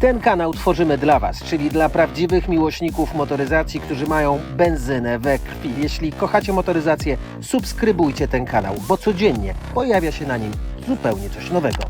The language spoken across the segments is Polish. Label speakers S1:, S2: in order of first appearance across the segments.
S1: Ten kanał tworzymy dla Was, czyli dla prawdziwych miłośników motoryzacji, którzy mają benzynę we krwi. Jeśli kochacie motoryzację, subskrybujcie ten kanał, bo codziennie pojawia się na nim zupełnie coś nowego.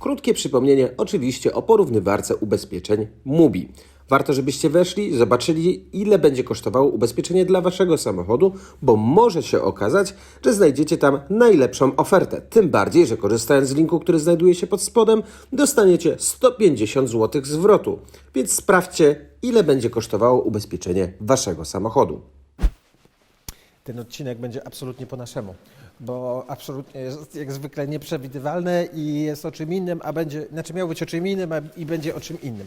S2: Krótkie przypomnienie oczywiście o porównywarce ubezpieczeń MUBI. Warto, żebyście weszli, zobaczyli, ile będzie kosztowało ubezpieczenie dla waszego samochodu, bo może się okazać, że znajdziecie tam najlepszą ofertę. Tym bardziej, że korzystając z linku, który znajduje się pod spodem, dostaniecie 150 zł zwrotu. Więc sprawdźcie, ile będzie kosztowało ubezpieczenie waszego samochodu.
S3: Ten odcinek będzie absolutnie po naszemu, bo absolutnie jest jak zwykle nieprzewidywalny i jest o czym innym, a będzie, znaczy miał być o czym innym a, i będzie o czym innym.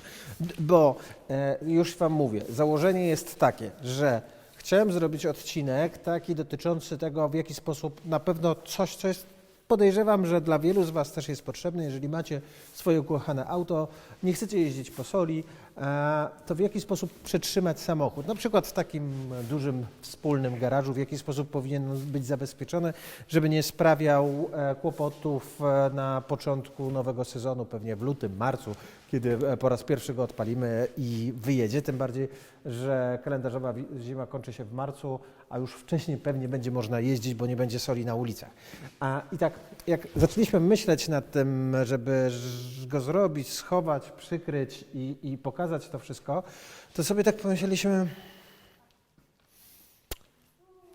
S3: Bo e, już Wam mówię, założenie jest takie, że chciałem zrobić odcinek taki dotyczący tego, w jaki sposób na pewno coś, co jest Podejrzewam, że dla wielu z Was też jest potrzebne, jeżeli macie swoje ukochane auto, nie chcecie jeździć po soli, to w jaki sposób przetrzymać samochód? Na przykład w takim dużym wspólnym garażu, w jaki sposób powinien być zabezpieczony, żeby nie sprawiał e, kłopotów e, na początku nowego sezonu, pewnie w lutym, marcu, kiedy e, po raz pierwszy go odpalimy i wyjedzie. Tym bardziej, że kalendarzowa zima kończy się w marcu, a już wcześniej pewnie będzie można jeździć, bo nie będzie soli na ulicach. A i tak, jak zaczęliśmy myśleć nad tym, żeby go zrobić, schować, przykryć i, i pokazać to wszystko, to sobie tak pomyśleliśmy,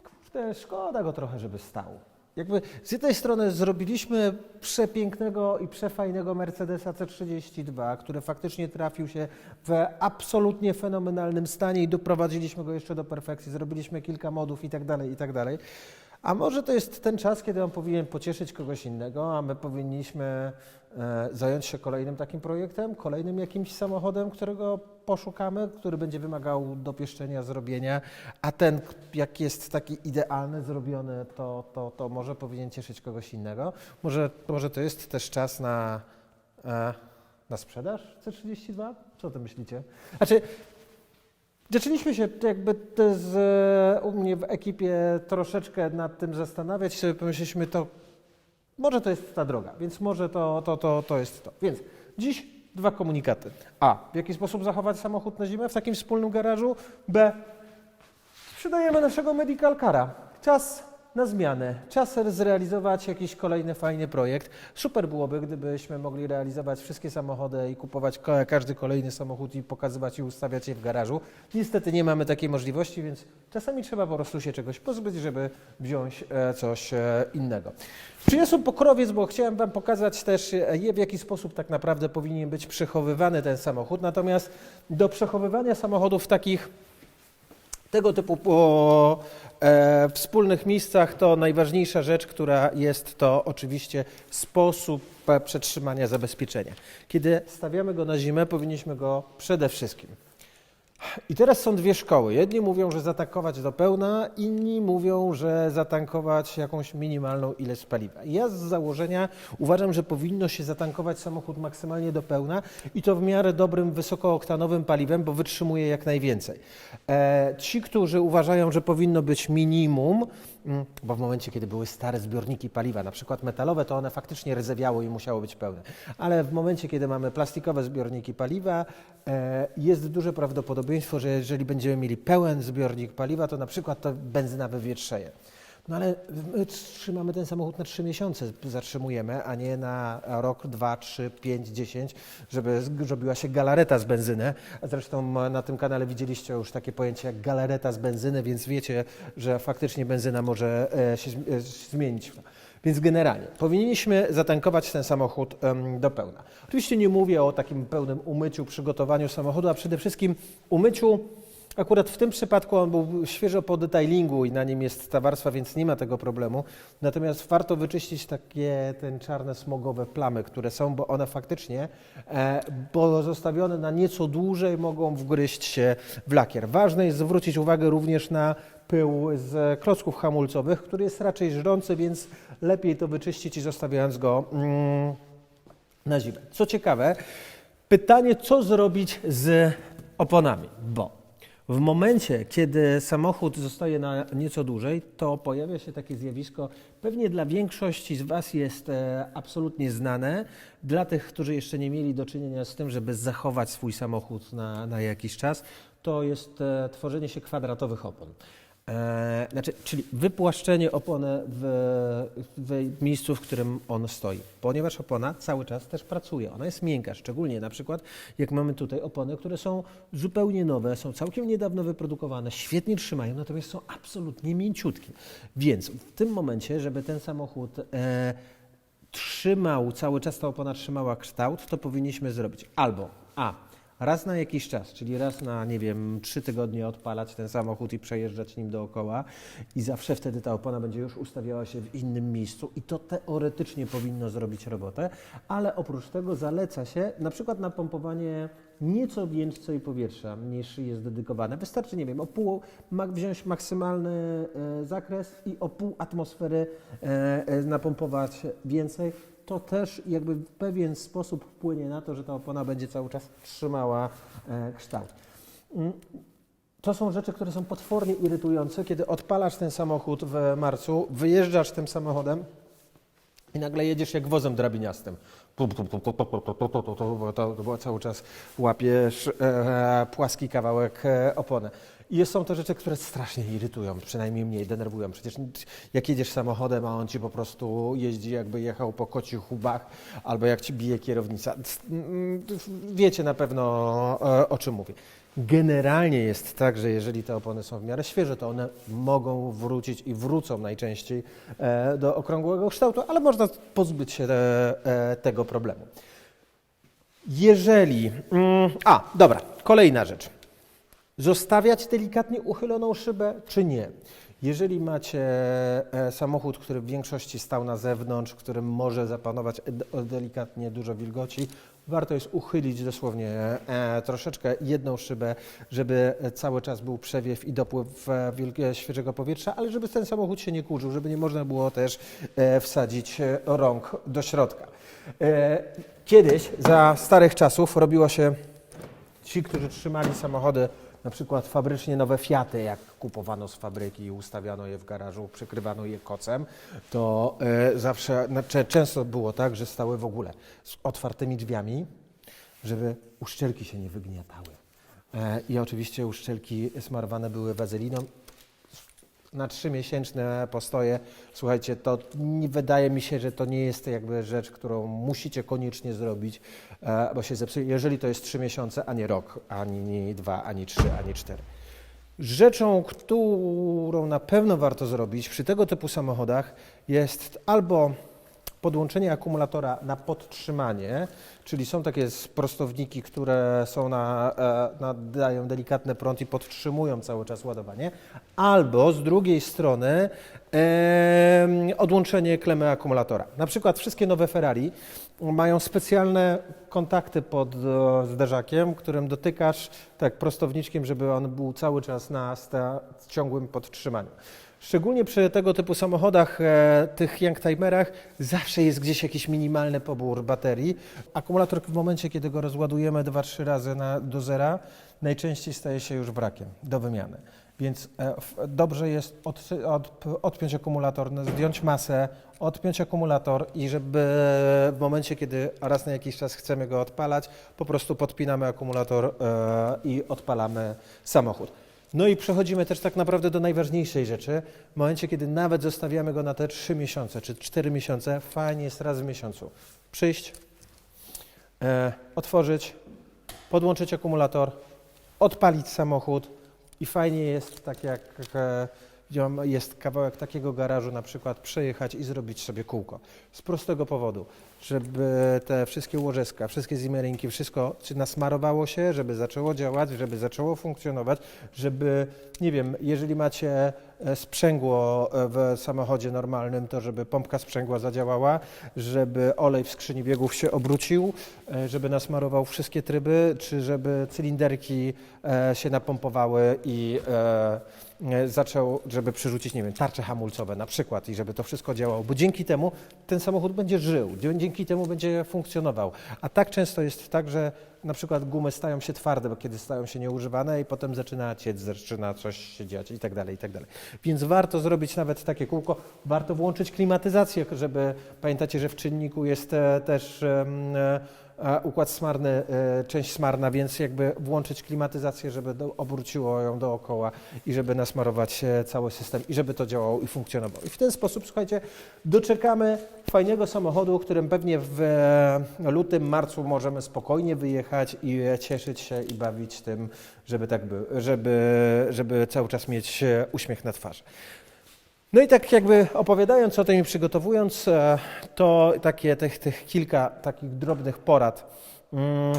S3: kurde, szkoda go trochę, żeby stał. Jakby z jednej strony zrobiliśmy przepięknego i przefajnego Mercedesa C32, który faktycznie trafił się w absolutnie fenomenalnym stanie i doprowadziliśmy go jeszcze do perfekcji, zrobiliśmy kilka modów i tak dalej, i tak dalej. A może to jest ten czas, kiedy on powinien pocieszyć kogoś innego, a my powinniśmy e, zająć się kolejnym takim projektem, kolejnym jakimś samochodem, którego poszukamy, który będzie wymagał dopieszczenia, zrobienia, a ten, jak jest taki idealny, zrobiony, to, to, to może powinien cieszyć kogoś innego. Może, może to jest też czas na, e, na sprzedaż C32? Co o tym myślicie? Znaczy, Zaczęliśmy się jakby z, u mnie w ekipie troszeczkę nad tym zastanawiać sobie pomyśleliśmy, to może to jest ta droga, więc może to, to, to, to jest to. Więc dziś dwa komunikaty. A. W jaki sposób zachować samochód na zimę w takim wspólnym garażu? B. Sprzedajemy naszego medical cara. Czas na zmianę. Czas zrealizować jakiś kolejny fajny projekt. Super byłoby, gdybyśmy mogli realizować wszystkie samochody i kupować każdy kolejny samochód i pokazywać i ustawiać je w garażu. Niestety nie mamy takiej możliwości, więc czasami trzeba po prostu się czegoś pozbyć, żeby wziąć e, coś e, innego. Przyniosłem pokrowiec, bo chciałem Wam pokazać też, e, w jaki sposób tak naprawdę powinien być przechowywany ten samochód. Natomiast do przechowywania samochodów takich tego typu o, e, wspólnych miejscach to najważniejsza rzecz, która jest to oczywiście sposób e, przetrzymania zabezpieczenia. Kiedy stawiamy go na zimę, powinniśmy go przede wszystkim. I teraz są dwie szkoły. Jedni mówią, że zatankować do pełna, inni mówią, że zatankować jakąś minimalną ilość paliwa. Ja z założenia uważam, że powinno się zatankować samochód maksymalnie do pełna i to w miarę dobrym, wysokooktanowym paliwem, bo wytrzymuje jak najwięcej. E, ci, którzy uważają, że powinno być minimum, bo w momencie, kiedy były stare zbiorniki paliwa, na przykład metalowe, to one faktycznie ryzewiały i musiało być pełne. Ale w momencie, kiedy mamy plastikowe zbiorniki paliwa, e, jest duże prawdopodobieństwo, że jeżeli będziemy mieli pełen zbiornik paliwa, to na przykład to benzyna wywietrzeje. No ale my trzymamy ten samochód na 3 miesiące, zatrzymujemy, a nie na rok, dwa, trzy, pięć, dziesięć, żeby z- robiła się galareta z benzyny. Zresztą na tym kanale widzieliście już takie pojęcie jak galareta z benzyny, więc wiecie, że faktycznie benzyna może e, się e, zmienić. Więc generalnie powinniśmy zatankować ten samochód do pełna. Oczywiście nie mówię o takim pełnym umyciu, przygotowaniu samochodu, a przede wszystkim umyciu Akurat w tym przypadku on był świeżo po detailingu i na nim jest ta warstwa, więc nie ma tego problemu. Natomiast warto wyczyścić takie ten czarne smogowe plamy, które są, bo one faktycznie e, pozostawione na nieco dłużej mogą wgryźć się w lakier. Ważne jest zwrócić uwagę również na pył z klocków hamulcowych, który jest raczej żrący, więc lepiej to wyczyścić i zostawiając go mm, na zimę. Co ciekawe, pytanie, co zrobić z oponami, bo W momencie, kiedy samochód zostaje na nieco dłużej, to pojawia się takie zjawisko, pewnie dla większości z Was jest e, absolutnie znane, dla tych, którzy jeszcze nie mieli do czynienia z tym, żeby zachować swój samochód na, na jakiś czas, to jest e, tworzenie się kwadratowych opon. E, znaczy, czyli wypłaszczenie opony w, w miejscu, w którym on stoi. Ponieważ opona cały czas też pracuje. Ona jest miękka, szczególnie na przykład jak mamy tutaj opony, które są zupełnie nowe, są całkiem niedawno wyprodukowane, świetnie trzymają, natomiast są absolutnie mięciutkie. Więc w tym momencie, żeby ten samochód e, trzymał, cały czas ta opona trzymała kształt, to powinniśmy zrobić albo A. Raz na jakiś czas, czyli raz na, nie wiem, trzy tygodnie odpalać ten samochód i przejeżdżać nim dookoła i zawsze wtedy ta opona będzie już ustawiała się w innym miejscu i to teoretycznie powinno zrobić robotę, ale oprócz tego zaleca się na przykład na pompowanie nieco więcej powietrza niż jest dedykowane. Wystarczy, nie wiem, o pół, wziąć maksymalny e, zakres i o pół atmosfery e, e, napompować więcej to też jakby w pewien sposób wpłynie na to, że ta opona będzie cały czas trzymała kształt. Mm, To są rzeczy, które są potwornie irytujące, kiedy odpalasz ten samochód w marcu, wyjeżdżasz tym samochodem i nagle jedziesz jak wozem drabiniastym. To była cały czas łapiesz płaski kawałek opony. I są to rzeczy, które strasznie irytują, przynajmniej mnie denerwują. Przecież jak jedziesz samochodem, a on ci po prostu jeździ jakby jechał po kocich chubach, albo jak ci bije kierownica. Wiecie na pewno e, o czym mówię. Generalnie jest tak, że jeżeli te opony są w miarę świeże, to one mogą wrócić i wrócą najczęściej e, do okrągłego kształtu, ale można pozbyć się e, tego problemu. Jeżeli. Mm, a, dobra, kolejna rzecz. Zostawiać delikatnie uchyloną szybę, czy nie? Jeżeli macie e, samochód, który w większości stał na zewnątrz, w którym może zapanować delikatnie dużo wilgoci, warto jest uchylić dosłownie e, troszeczkę jedną szybę, żeby cały czas był przewiew i dopływ e, świeżego powietrza, ale żeby ten samochód się nie kurzył, żeby nie można było też wsadzić rąk do środka. Kiedyś, za starych czasów, robiło się ci, którzy trzymali samochody, na przykład fabrycznie nowe Fiaty, jak kupowano z fabryki i ustawiano je w garażu, przykrywano je kocem, to e, zawsze, znaczy, często było tak, że stały w ogóle z otwartymi drzwiami, żeby uszczelki się nie wygniatały. E, I oczywiście uszczelki smarowane były wazeliną. Na trzymiesięczne postoje, słuchajcie, to wydaje mi się, że to nie jest jakby rzecz, którą musicie koniecznie zrobić, e, bo się zepsuje, jeżeli to jest trzy miesiące, a nie rok, ani dwa, ani trzy, ani cztery. Rzeczą, którą na pewno warto zrobić przy tego typu samochodach jest albo podłączenie akumulatora na podtrzymanie, czyli są takie prostowniki, które są na, e, nadają delikatny prąd i podtrzymują cały czas ładowanie, albo z drugiej strony em, odłączenie klemy akumulatora. Na przykład wszystkie nowe Ferrari mają specjalne kontakty pod e, zderzakiem, którym dotykasz tak prostowniczkiem, żeby on był cały czas na sta- ciągłym podtrzymaniu. Szczególnie przy tego typu samochodach, e, tych youngtimerach, zawsze jest gdzieś jakiś minimalny pobór baterii. Akumulator w momencie, kiedy go rozładujemy 2-3 razy na, do zera, najczęściej staje się już wrakiem do wymiany. Więc e, dobrze jest od, od, odpiąć akumulator, no, zdjąć masę, odpiąć akumulator i żeby w momencie, kiedy raz na jakiś czas chcemy go odpalać, po prostu podpinamy akumulator e, i odpalamy samochód. No i przechodzimy też tak naprawdę do najważniejszej rzeczy. W momencie, kiedy nawet zostawiamy go na te 3 miesiące czy 4 miesiące, fajnie jest raz w miesiącu przyjść, e, otworzyć, podłączyć akumulator, odpalić samochód i fajnie jest, tak jak e, widziałam, jest kawałek takiego garażu na przykład, przejechać i zrobić sobie kółko. Z prostego powodu, żeby te wszystkie łożyska, wszystkie zimmerinki, wszystko czy nasmarowało się, żeby zaczęło działać, żeby zaczęło funkcjonować, żeby, nie wiem, jeżeli macie e, sprzęgło e, w samochodzie normalnym, to żeby pompka sprzęgła zadziałała, żeby olej w skrzyni biegów się obrócił, e, żeby nasmarował wszystkie tryby, czy żeby cylinderki się napompowały i zaczął, żeby przyrzucić, nie wiem, tarcze hamulcowe na przykład i żeby to wszystko działało, bo dzięki temu ten samochód będzie żył. Dzięki temu będzie funkcjonował. A tak często jest tak, że na przykład gumy stają się twarde, bo kiedy stają się nieużywane i potem zaczyna ciec, zaczyna coś się dziać i tak dalej, i tak dalej. Więc warto zrobić nawet takie kółko, warto włączyć klimatyzację, żeby, pamiętacie, że w czynniku jest e, też e, e, układ smarny, e, część smarna, więc jakby włączyć klimatyzację, żeby do, obróciło ją dookoła i żeby nasmarować e, cały system i żeby to działało i funkcjonowało. I w ten sposób, słuchajcie, doczekamy fajnego samochodu, którym pewnie w e, lutym, marcu możemy spokojnie wyjechać i cieszyć się i bawić tym, żeby tak by, żeby, żeby cały czas mieć uśmiech na twarzy. No i tak jakby opowiadając o tym i przygotowując, e, to takie tych, tych kilka takich drobnych porad. Mm,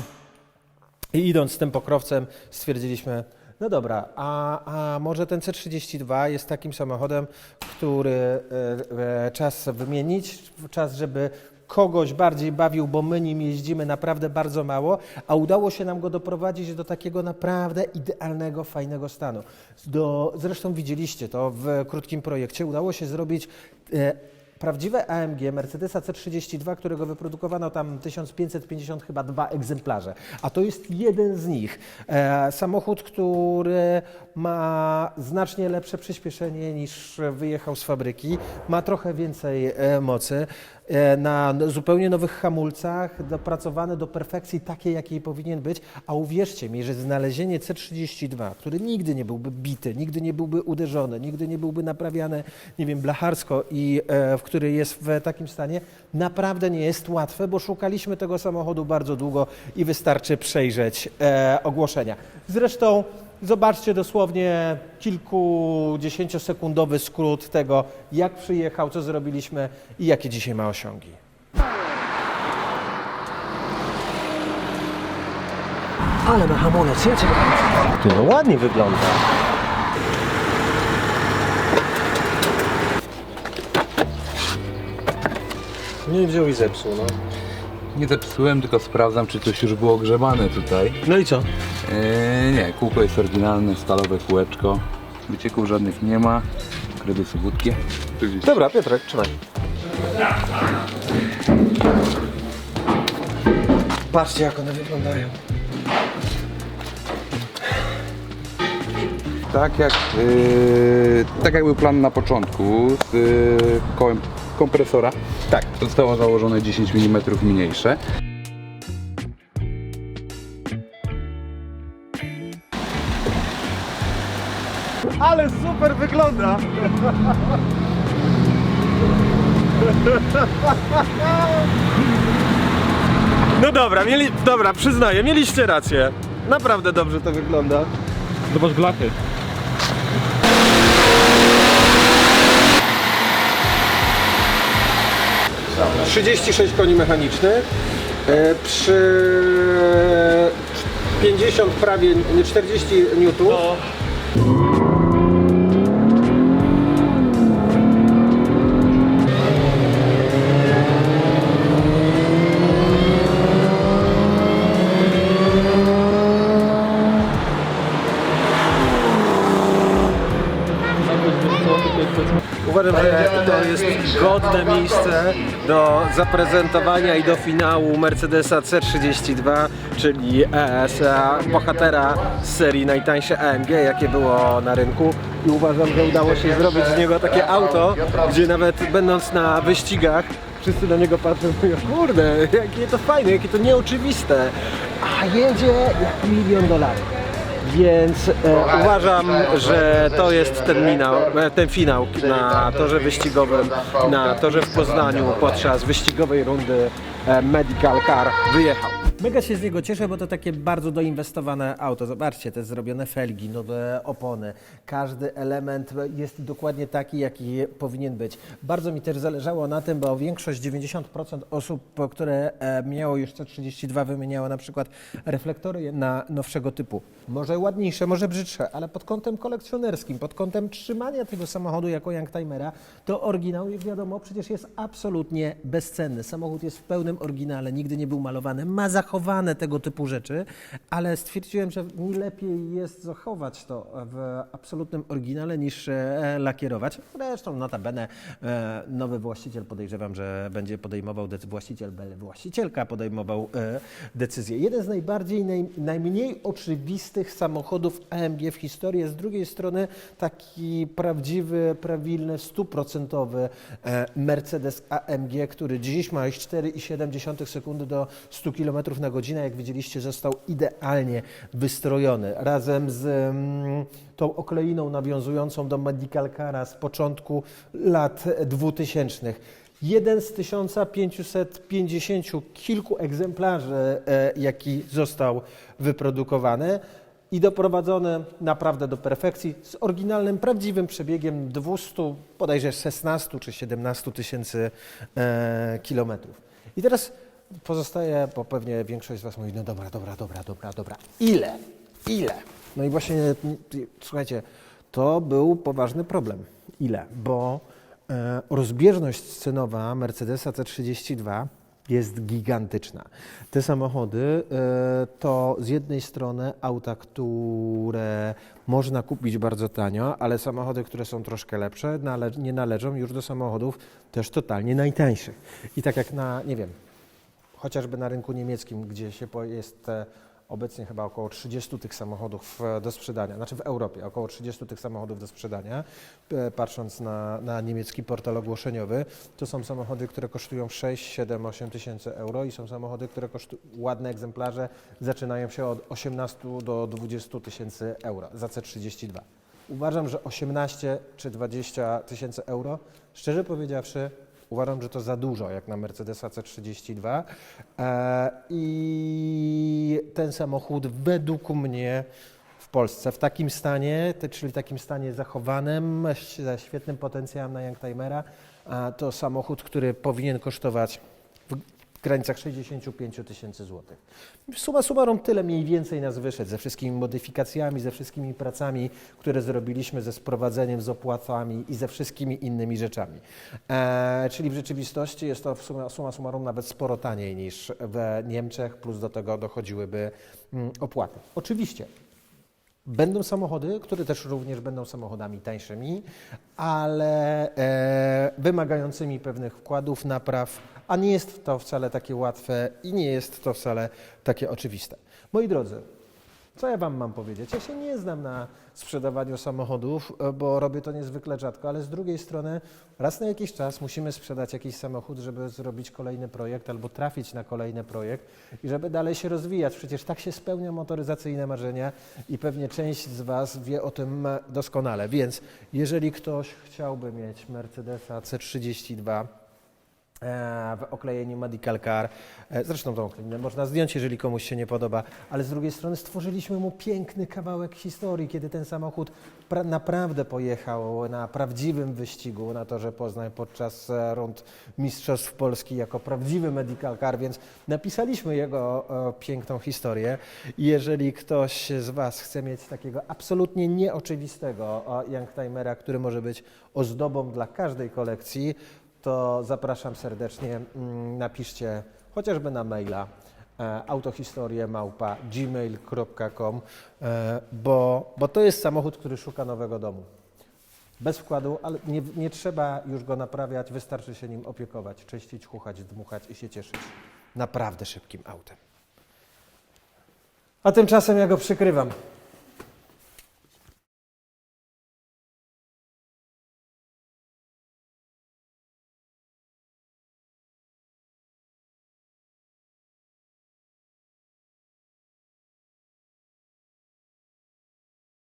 S3: I idąc tym pokrowcem stwierdziliśmy, no dobra, a, a może ten C32 jest takim samochodem, który e, e, czas wymienić, czas, żeby kogoś bardziej bawił, bo my nim jeździmy naprawdę bardzo mało, a udało się nam go doprowadzić do takiego naprawdę idealnego, fajnego stanu. Do, zresztą widzieliście to w krótkim projekcie. Udało się zrobić e, prawdziwe AMG Mercedesa C32, którego wyprodukowano tam 1550 chyba dwa egzemplarze, a to jest jeden z nich. E, samochód, który ma znacznie lepsze przyspieszenie niż wyjechał z fabryki, ma trochę więcej e, mocy, na n- zupełnie nowych hamulcach, dopracowany do perfekcji takiej, jakiej powinien być, a uwierzcie mi, że znalezienie C32, który nigdy nie byłby bity, nigdy nie byłby uderzony, nigdy nie byłby naprawiany, nie wiem, blacharsko i e, w który jest w takim stanie, naprawdę nie jest łatwe, bo szukaliśmy tego samochodu bardzo długo i wystarczy przejrzeć e, ogłoszenia. Zresztą zobaczcie dosłownie kilkudziesięciosekundowy skrót tego, jak przyjechał, co zrobiliśmy i jakie dzisiaj ma osiągi.
S1: Ale ma hamulec, ja cię Ty, no ładnie wygląda. Nie wziął i zepsuł, no.
S4: Nie zepsułem, tylko sprawdzam, czy coś już było grzebane tutaj.
S1: No i co?
S4: Eee, nie, kółko jest oryginalne, stalowe kółeczko. Wycieków żadnych nie ma. Kryby subutkie. Oczywiście.
S1: Dobra, Piotrek, trzymaj. Patrzcie, jak one wyglądają.
S4: Tak jak, yy, tak jak był plan na początku z yy, kołem kompresora. Tak. Zostało założone 10 mm mniejsze.
S3: Ale super wygląda!
S1: No dobra, mieli, dobra, przyznaję, mieliście rację. Naprawdę dobrze to wygląda.
S5: Zobacz blachy.
S1: 36 koni mechanicznych e, przy 50 prawie, nie 40 newtów. Uważam, godne miejsce do zaprezentowania i do finału Mercedesa C32, czyli ESA, bohatera z serii najtańsze AMG, jakie było na rynku. I uważam, że udało się zrobić z niego takie auto, gdzie nawet będąc na wyścigach, wszyscy na niego patrzą i mówią, kurde, jakie to fajne, jakie to nieoczywiste, a jedzie jak milion dolarów. Więc e, uważam, że to jest ten, minał, e, ten finał na torze wyścigowym, na torze w Poznaniu podczas wyścigowej rundy e, Medical Car wyjechał.
S3: Mega się z niego cieszę, bo to takie bardzo doinwestowane auto. Zobaczcie, te zrobione felgi, nowe opony. Każdy element jest dokładnie taki, jaki powinien być. Bardzo mi też zależało na tym, bo większość, 90% osób, które e, miało już C32, wymieniało na przykład reflektory na nowszego typu. Może ładniejsze, może brzydsze, ale pod kątem kolekcjonerskim, pod kątem trzymania tego samochodu jako Youngtimera, to oryginał, jak wiadomo, przecież jest absolutnie bezcenny. Samochód jest w pełnym oryginale, nigdy nie był malowany, ma zachowanie zachowane tego typu rzeczy, ale stwierdziłem, że mi lepiej jest zachować to w absolutnym oryginale niż e, lakierować. Zresztą notabene e, nowy właściciel podejrzewam, że będzie podejmował, właściciel, właścicielka podejmował e, decyzję. Jeden z najbardziej, naj, najmniej oczywistych samochodów AMG w historii, a z drugiej strony taki prawdziwy, prawilny, stuprocentowy Mercedes AMG, który dziś ma już 4,7 sekundy do 100 km na godzinę. Jak widzieliście, został idealnie wystrojony razem z tą okleiną nawiązującą do Medical Cara z początku lat 2000. Jeden z 1550 kilku egzemplarzy, e, jaki został wyprodukowany i doprowadzony naprawdę do perfekcji z oryginalnym, prawdziwym przebiegiem 200, bodajże 16 czy 17 tysięcy e, kilometrów. I teraz pozostaje, bo pewnie większość z Was mówi, no dobra, dobra, dobra, dobra, dobra. Ile? Ile? No i właśnie, słuchajcie, to był poważny problem. Ile? Bo e, rozbieżność cenowa Mercedesa C32 jest gigantyczna. Te samochody e, to z jednej strony auta, które można kupić bardzo tanio, ale samochody, które są troszkę lepsze, nale nie należą już do samochodów też totalnie najtańszych. I tak jak na, nie wiem, chociażby na rynku niemieckim, gdzie się jest e, obecnie chyba około 30 tych samochodów do sprzedania, znaczy w Europie około 30 tych samochodów do sprzedania, e, patrząc na, na niemiecki portal ogłoszeniowy, to są samochody, które kosztują 6, 7, 8 tysięcy euro i są samochody, które kosztują, ładne egzemplarze zaczynają się od 18 do 20 tysięcy euro za C32. Uważam, że 18 czy 20 tysięcy euro, szczerze powiedziawszy, Uważam, że to za dużo, jak na Mercedesa C32. E, I ten samochód według mnie w Polsce w takim stanie, czyli takim stanie zachowanym, ze świetnym potencjałem na Youngtimera, to samochód, który powinien kosztować w granicach 65 tysięcy złotych. Suma summarum tyle mniej więcej nas wyszedł ze wszystkimi modyfikacjami, ze wszystkimi pracami, które zrobiliśmy, ze sprowadzeniem, z opłatami i ze wszystkimi innymi rzeczami. E, czyli w rzeczywistości jest to w suma, suma summarum nawet sporo taniej niż w Niemczech, plus do tego dochodziłyby mm, opłaty. Oczywiście Będą samochody, które też również będą samochodami tańszymi, ale e, wymagającymi pewnych wkładów, napraw, a nie jest to wcale takie łatwe i nie jest to wcale takie oczywiste. Moi drodzy, co ja Wam mam powiedzieć? Ja się nie znam na sprzedawaniu samochodów, e, bo robię to niezwykle rzadko, ale z drugiej strony raz na jakiś czas musimy sprzedać jakiś samochód, żeby zrobić kolejny projekt albo trafić na kolejny projekt i żeby dalej się rozwijać. Przecież tak się spełnia motoryzacyjne marzenia i pewnie część z Was wie o tym doskonale. Więc jeżeli ktoś chciałby mieć Mercedesa C32, e, w oklejeniu Medical Car. E, Zresztą tą okleninę można zdjąć, jeżeli komuś się nie podoba, ale z drugiej strony stworzyliśmy mu piękny kawałek historii, kiedy ten samochód pra- naprawdę pojechał na prawdziwym wyścigu na torze Poznań podczas e, rund Mistrzostw Polski jako prawdziwy Medical Car, więc napisaliśmy jego e, piękną historię. Jeżeli ktoś z Was chce mieć takiego absolutnie nieoczywistego e, Youngtimera, który może być ozdobą dla każdej kolekcji, to zapraszam serdecznie. mm, Napiszcie chociażby na maila e, autohistorię małpa gmail.com, e, bo, bo to jest samochód, który szuka nowego domu. Bez wkładu, ale nie, nie trzeba już go naprawiać, wystarczy się nim opiekować, czyścić, chuchać, dmuchać i się cieszyć. Naprawdę szybkim autem. A tymczasem ja go przykrywam.